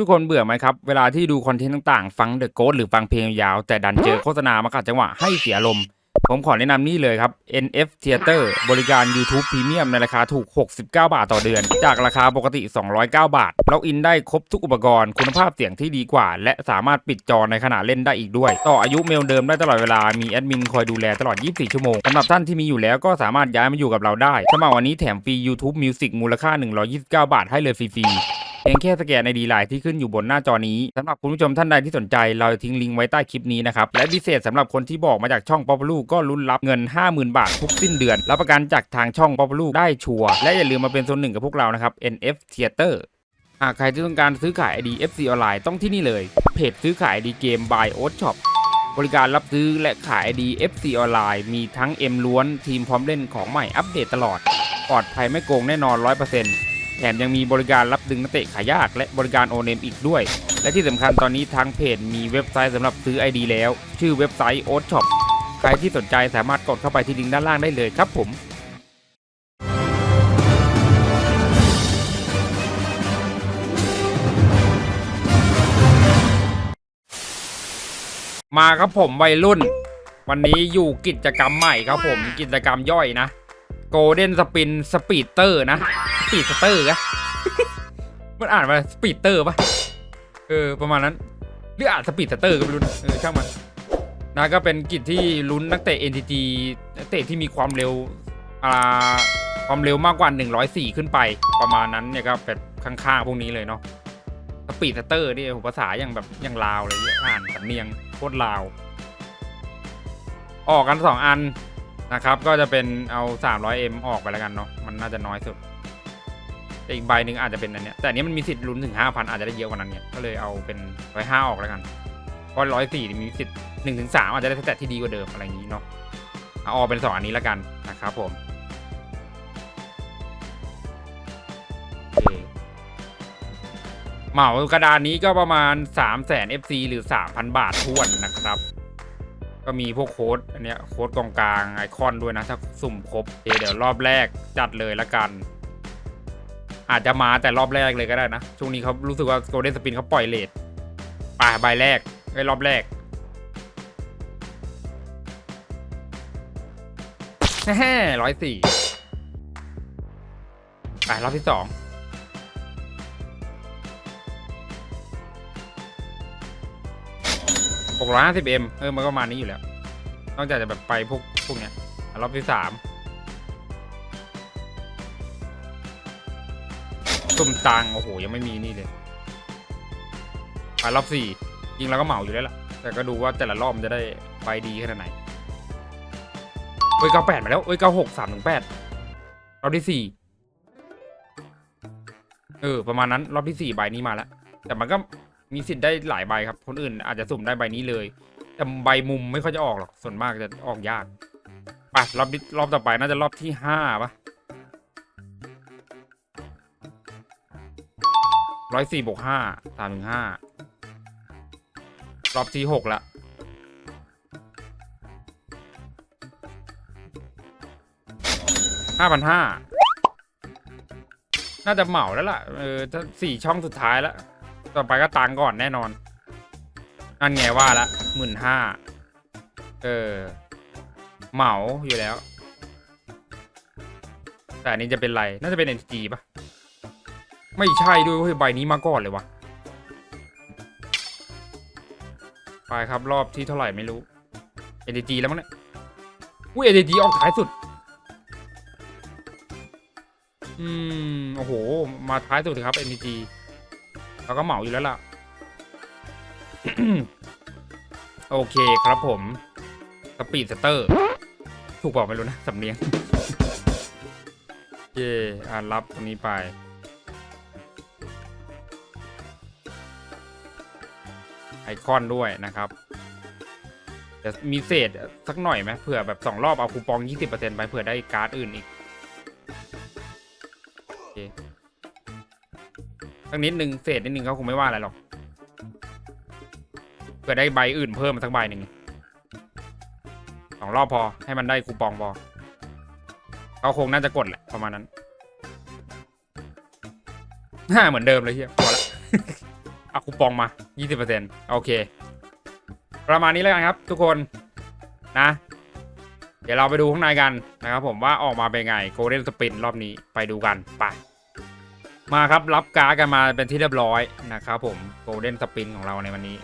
ทุกคนเบื่อไหมครับ เวลาที่ดูคอนเทนต์ต่างๆ ฟังเดอะโก t หรือฟังเพลงยาว แต่ดันเจอโฆษณามาขัดจังหวะให้เสียลมณ์ผมขอแนะนำนี่เลยครับ NF Theater บริการ YouTube Premium ในราคาถูก 69 บาทต่อเดือน จากราคาปกติ 209 บาทล็อกอินได้ครบทุกอุปกรณ์ คุณภาพเสียงที่ดีกว่า และสามารถปิดจอในขณะเล่นได้อีกด้วย ต่ออายุเมลเดิมได้ตลอดเวลามีแอดมินคอยดูแลตลอด 24 ชั่วโมงสำหรับท่านที่มีอยู่แล้วก็สามารถย้ายมาอยู่กับเราได้สมัครวันนี้แถมฟรี YouTube Music มูลค่า 129 บาทให้เลยฟรีๆเพียงแค่สแกนในดีไลน์ที่ขึ้นอยู่บนหน้าจอนี้สำหรับคุณผู้ชมท่านใดที่สนใจ เราจะทิ้งลิงก์ไว้ใต้คลิปนี้นะครับ และพิเศษสำหรับคนที่บอกมาจากช่อง p o p ลูก็ลุ้นรับเงิน 50,000 บาททุกสิ้นเดือน รับประกันจากทางช่อง p o p ลูได้ชัวร์และอย่าลืมมาเป็นส่วนหนึ่งกับพวกเรานะครับ NF Theater หากใครที่ต้องการซื้อขาย ID FC ออนไลน์ต้องที่นี่เลยเพจซื้อขาย ID เกม by o s Shop บริการรับซื้อและขาย ID FC ออนไลน์มีทั้ง M ล้วนทีมพร้อมเล่นของใหม่อัปเดตตลอดปลอดภัยไม่โกงแน่นอน 100% แถมยังมีบริการรับดึงนักเตะขายยาก และบริการโอเนมอีกด้วย และที่สำคัญตอนนี้ทางเพจมีเว็บไซต์สำหรับซื้อ ID แล้ว ชื่อเว็บไซต์ o อ Shop ใครที่สนใจสามารถกดเข้าไปที่ลิงก์ด้านล่างได้เลยครับผมมาครับผมวัยรุ่น วันนี้อยู่กิจกรรมใหม่ครับผมกิจกรรมย่อยนะ โกลเด้นสปินสปีดเตอร์นะสปีดสเตอร์อะมันอ่านว่าสปีดเตอร์ปะเออ ประมาณนั้นหรืออ่านสปีดสเตอร์ก็ไม่รู้นะเออช่างมันนะก็เป็นกิจที่ลุ้นนักเตะ NTT นักเตะที่มีความเร็วอ่าความเร็วมากกว่า 104 ขึ้นไป ประมาณนั้นเนี่ยก็เป็นข้างๆพวกนี้เลยเนาะสปีดสเตอร์นี่ภาษาอย่างแบบอย่างลาวเลยอ่านสำเนียงโคตรลาว ออกกันสองอัน นะครับ ก็จะเป็นเอา 300M ออกไปแล้วกันเนาะมันน่าจะน้อยสุดแต่อีกใบหนึ่งอาจจะเป็นอันเนี้ยแต่อันนี้มันมีสิทธิ์ลุ้นถึง 5,000 อาจจะได้เยอะกว่านั้นเนี่ยก็เลยเอาเป็นร้อยห้าออกแล้วกันเพราะร้อยสี่มีสิทธิ์หนึ่งถึงสามอาจจะได้สแตทที่ดีกว่าเดิมอะไรอย่างนี้เนาะเอาออกเป็นสองอันนี้แล้วกันนะครับผมเเหมากระดานนี้ก็ประมาณ 3 0 0 0 0 0 FC หรือ 3,000 บาททวนนะครับ ก็มีพวกโค้ดอันเนี้ยโค้ดกองกลางไอคอนด้วยนะ ถ้าสุ่มครบเเดี๋ยวรอบแรกจัดเลยละกัน อาจจะมาแต่รอบแรกเลยก็ได้นะ ช่วงนี้เขารู้สึกว่าโกลเด้นสปินเขาปล่อยเลทป่าใบแรกไอ้รอบแรกแฮ่ร้อยสี่ไปรอบที่สอง หกร้อยห้าสิบเอ็มเออมันก็ประมาณนี้อยู่แล้ว นอกจากจะแบบไปพวกพวกเนี้ยอะรอบที่สามตุ่มตังโอ้โห ยังไม่มีนี่เลยไปรอบสี่ยิงแล้วก็เหมาอยู่แล้วล่ะ แต่ก็ดูว่าแต่ละรอบมันจะได้ไปดีขนาดไหนเอ้ยเก้าแปดมาแล้วเอ้ยเก้าหกสามถึงแปดรอบที่สี่เออ ประมาณนั้น รอบที่สี่ใบนี้มาแล้ว แต่มันก็ มีสิทธิ์ได้หลายใบครับ คนอื่นอาจจะสุ่มได้ใบนี้เลย แต่ใบมุมไม่ค่อยจะออกหรอก ส่วนมากจะออกยากไปรอบนี้รอบต่อไปน่าจะรอบที่ห้าปะร้อยสี่บวกห้าสามถึงห้ารอบที่หกละห้าพันห้าน่าจะเหมาแล้วล่ะ เออถ้าสี่ช่องสุดท้ายแล้ว ต่อไปก็ตังก่อนแน่นอน นั่นไงว่าละหมื่นห้าเออ เหมาอยู่แล้ว แต่อันนี้จะเป็นไร น่าจะเป็น NG ปะไม่ใช่ด้วยเว้ยใบนี้มาก่อนเลยวะไปครับรอบที่เท่าไหร่ไม่รู้ NTG แล้วมั้งเนี่ยอุ้ย NTG ออกท้ายสุด อืม โอ้โห มาท้ายสุดครับ NTG เราก็เหมาอยู่แล้วล่ะ โอเคครับผมสปีดสเตอร์ ถูกบอกไม่รู้นะสำเนียงเย่อ่านรับตรงนี้ไป ไอคอนด้วยนะครับจะมีเศษสักหน่อยไหมเผื่อแบบสองรอบเอาคูปอง 20%ไปเผื่อได้การ์ดอื่นอีกโอเค สักนิดนึงเศษนิดนึงเขาคงไม่ว่าอะไรหรอกเผื่อได้ใบอื่นเพิ่มมาสักใบหนึ่งสองรอบพอให้มันได้คูปองพอเขาคงน่าจะกดแหละประมาณนั้นฮ่าเหมือนเดิมเลยเฮียพอละเอาคูปองมา 20%โอเค ประมาณนี้แล้วกันครับ ทุกคนนะ เดี๋ยวเราไปดูข้างในกันนะครับผมว่าออกมาเป็นไงโกลเด้นสปินรอบนี้ไปดูกันไป มาครับรับการ์ดกันมาเป็นที่เรียบร้อยนะครับผมโกลเด้นสปินของเราในวันนี้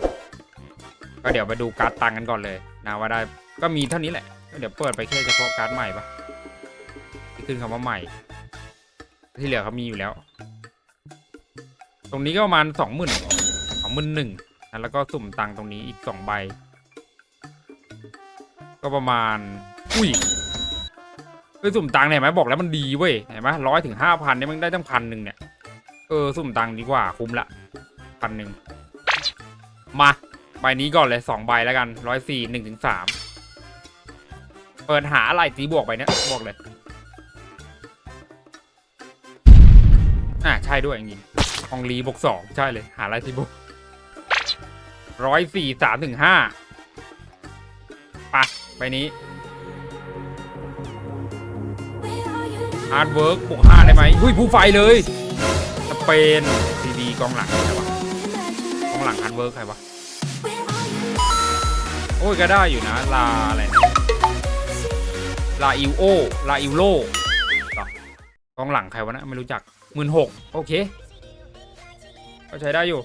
ก็เดี๋ยวไปดูการ์ดตังกันก่อนเลยนะว่าได้ก็มีเท่านี้แหละก็เดี๋ยวเปิดไปแค่เฉพาะการ์ดใหม่ปะที่ขึ้นคำว่าใหม่ ที่เหลือเขามีอยู่แล้ว ตรงนี้ก็ประมาณสองหมื่นสองหมื่นหนึ่งแล้วก็สุ่มตังตรงนี้อีกสองใบ ก็ประมาณ อุ้ยเฮ้สุ่มตังเนี่ยไหมบอกแล้วมันดีเว้ยเห็นไหมร้อยถึงห้าพันเนี่ยมันได้ตั้งพันหนึ่งเนี่ย เออ สุ่มตังดีกว่าคุ้มละพันหนึ่งมาใบนี้ก่อนเลยสองใบแล้วกันร้อยสี่หนึ่งถึงสามเปิดหาอะไรตีบวกไปเนี่ยบอกเลย อ่าใช่ด้วยจริงๆของลีบวกสองใช่เลย หาอะไรตีบวกร้อยสี่สามถึงห้าปะใบนี้ฮาร์ดเวิร์กบวกห้าได้ไหมหุ้ยผู้ไฟเลย เปนซีดีกองหลังใครวะกองหลังฮาร์ดเวิร์กใครวะโอ้ยก็ได้อยู่นะ ลาอะไรนะลาอิวโอลาอิวโลกองหลังใครวะนะ ไม่รู้จักหมื่นหกโอเค ก็ใช้ได้อยู่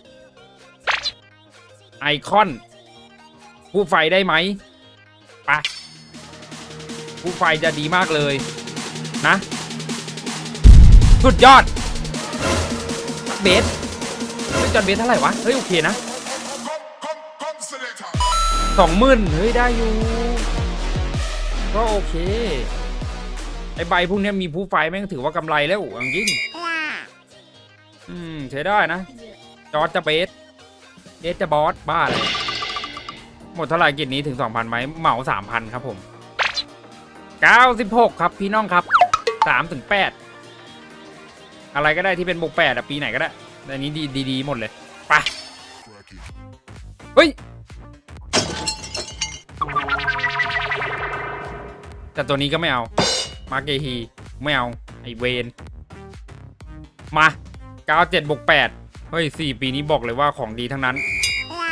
ไอคอน ผู้ไฟได้ไหมไปผู้ไฟจะดีมากเลย นะ สุดยอด เบสเฮ้ยจอนเบสเท่าไหร่วะ เฮ้ย โอเคนะสองหมื่นเฮ้ย ได้อยู่ ก็โอเค ไอใบพวกนี้มีผู้ไฟแม่งถือว่ากำไรแล้วจริงอืมใช้ได้นะ จอร์จจะเบสเอสจะบอส บ้าเลยหมดเท่าไหร่กิจนี้ถึง 2,000ไหมเหมา3,000 ครับผม 96 ครับพี่น้องครับ3ถึง8 อะไรก็ได้ที่เป็นบวก8อะปีไหนก็ได้อันนี้ดีดีหมดเลยไปเฮ้ยแต่ตัวนี้ก็ไม่เอา มาเกฮีไม่เอา ไอเวนมา97บวก8เฮ้ย 4 ปีนี้บอกเลยว่าของดีทั้งนั้น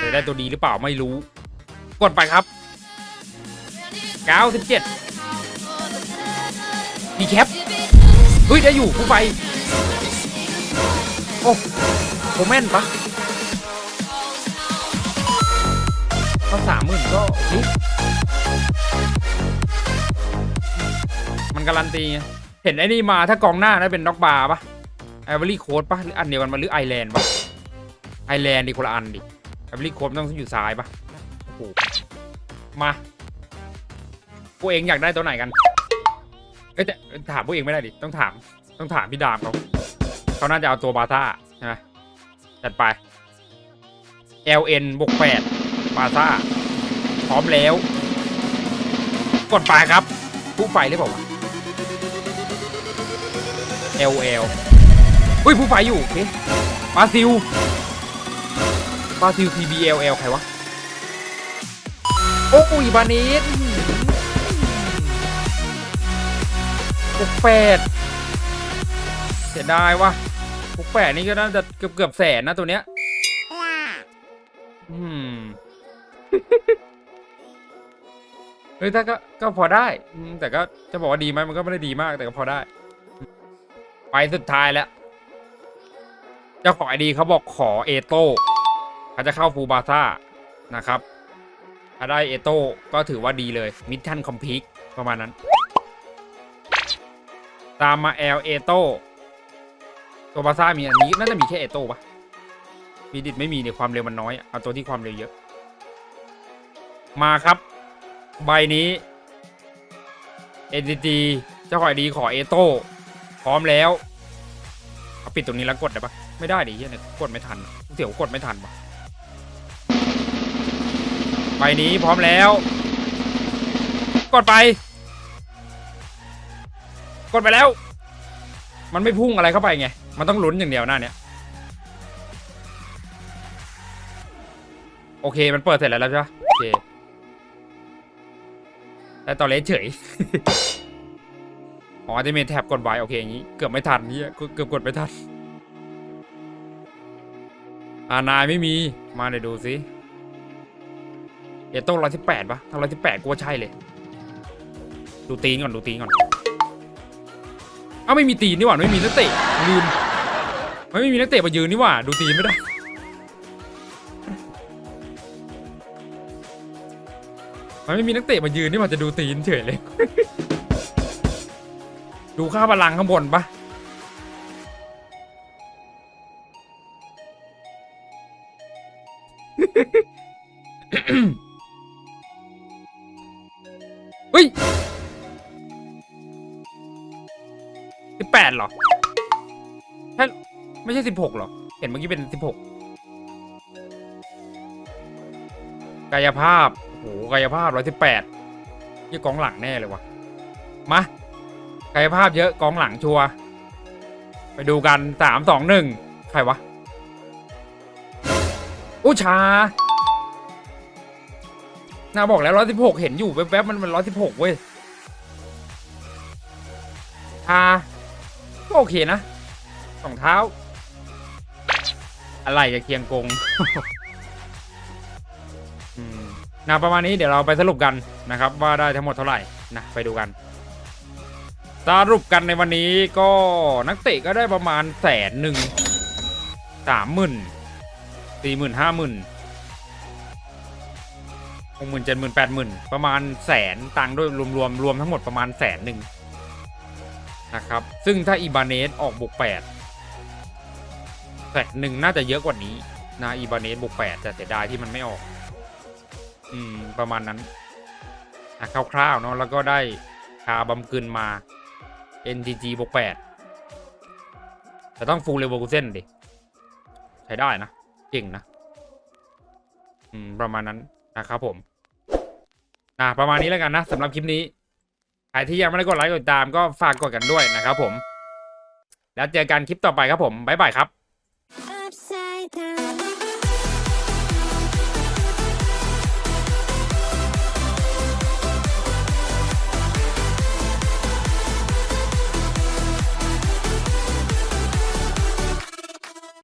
จะได้ตัวดีหรือเปล่าไม่รู้ กดไปครับ 97ดีแคปเฮ้ย ได้อยู่ผู้ไฟ โอ้โคแม่นปะก็สามหมื่นก็โอเคมันการันตี เห็นไอ้นี่มาถ้ากองหน้านะเป็นน็อกบาร์ปะไอวอรี่โค้ดปะหรืออันเดียวกันมาหรือไอแลนด์ปะไอแลนด์ดิคนละอันดิไอวอรี่โค้ดต้องอยู่ซ้ายปะโอ้โหมาพวกเองอยากได้ตัวไหนกันเอ้แต่ถามพวกเองไม่ได้ดิ ต้องถาม ต้องถามพี่ดามเขา เขาน่าจะเอาตัวบาซ่าใช่ไหมจัดไป LN บวกแปดบาซ่าพร้อมแล้ว กดไปครับผู้ไฟหรือเปล่า LL อุ้ยผู้ไฟอยู่โอเคบราซิลบราซิล PBLL ใครวะ โอ้ยบานิสบวกแปดเสียดายว่ะ บวกแปดนี่ก็น่าจะเกือบเกือบแสนนะตัวเนี้ยอืมเฮ้ยถ้าก็ก็พอได้ แต่ก็จะบอกว่าดีไหมมันก็ไม่ได้ดีมากแต่ก็พอได้ ไปสุดท้ายแล้ว เจ้าของไอดีเขาบอกขอเอโต้เขาจะเข้าฟูบาซ่านะครับ ถ้าได้เอโต้ก็ถือว่าดีเลย มิชชั่นคอมพิกประมาณนั้น ตามมาแอลเอโต้ ตัวบาซ่ามีอันนี้น่าจะมีแค่เอโต้ปะมีดิดไม่มีเนี่ยความเร็วมันน้อยอะเอาตัวที่ความเร็วเยอะ มาครับ ใบนี้ NTT เจ้าของดีขอเอโต้พร้อมแล้วเอาปิดตรงนี้แล้วกดได้ปะไม่ได้ดิเฮียเนี่ยกดไม่ทันเดี๋ยวกดไม่ทันปะใบนี้พร้อมแล้ว กดไป กดไปแล้ว มันไม่พุ่งอะไรเข้าไปไง มันต้องลุ้นอย่างเดียวหน้าเนี้ยโอเคมันเปิดเสร็จแล้วแล้วใช่ปะโอเคแต่ตอนเล่นเฉยอ๋อจะมีแท็บกดไว้โอเคอย่างนี้เกือบไม่ทันนี่เกือบกดไม่ทันอ่านายไม่มีมาเดี๋ยวดูสิเอโต้ร้อยสิบแปดปะถ้าร้อยสิบแปดกูว่าใช่เลย ดูตีนก่อนดูตีนก่อน เอ้าไม่มีตีนนี่หว่าไม่มีนักเตะลืมมัน ไม่มีนักเตะมายืนนี่หว่าดูตีนไม่ได้มันไม่มีนักเตะมายืนนี่หว่าจะดูตีนเฉยเลย ดูค่าพลังข้างบนปะเฮ้ยสิบแปดเหรอใช่ ไม่ใช่สิบหกหรอ เห็นเมื่อกี้เป็นสิบหกกายภาพโอ้โหกายภาพร้อยสิบแปดยี่กองหลังแน่เลยวะมากายภาพเยอะกองหลังชัวไปดูกันสามสองหนึ่งใครวะอู้ชานาบอกแล้วร้อยสิบหกเห็นอยู่แวบๆมันมันร้อยสิบหกเว้ยชาก็โอเคนะสองเท้า อะไรกับเคียงกงนะประมาณนี้เดี๋ยวเราไปสรุปกันนะครับว่าได้ทั้งหมดเท่าไหร่นะไปดูกันสรุปกันในวันนี้ก็นักเตะก็ได้ประมาณแสนหนึ่งสามหมื่นสี่หมื่นห้าหมื่นหกหมื่นเจ็ดหมื่นแปดหมื่นประมาณแสนตังค์ด้วยรวมรวมรวมทั้งหมดประมาณแสนหนึ่งนะครับ ซึ่งถ้าอีบาเนสออกบุกแปด แสนหนึ่งน่าจะเยอะกว่านี้นะอีบาเนสบุกแปดแต่เสียดายที่มันไม่ออก อืม ประมาณนั้นนะคร่าวๆเนาะแล้วก็ได้คาบำกึนมา NTG บวกแปดแต่ต้องฟูลเลเวลกูเส้นดิ ใช้ได้นะ เก่งนะ อืม ประมาณนั้นนะครับผมนะประมาณนี้แล้วกันนะสำหรับคลิปนี้ใครที่ยังไม่ได้กดไลค์กดติดตามก็ฝากกดกันด้วยนะครับผม แล้วเจอกันคลิปต่อไปครับผม บ๊ายบายครับ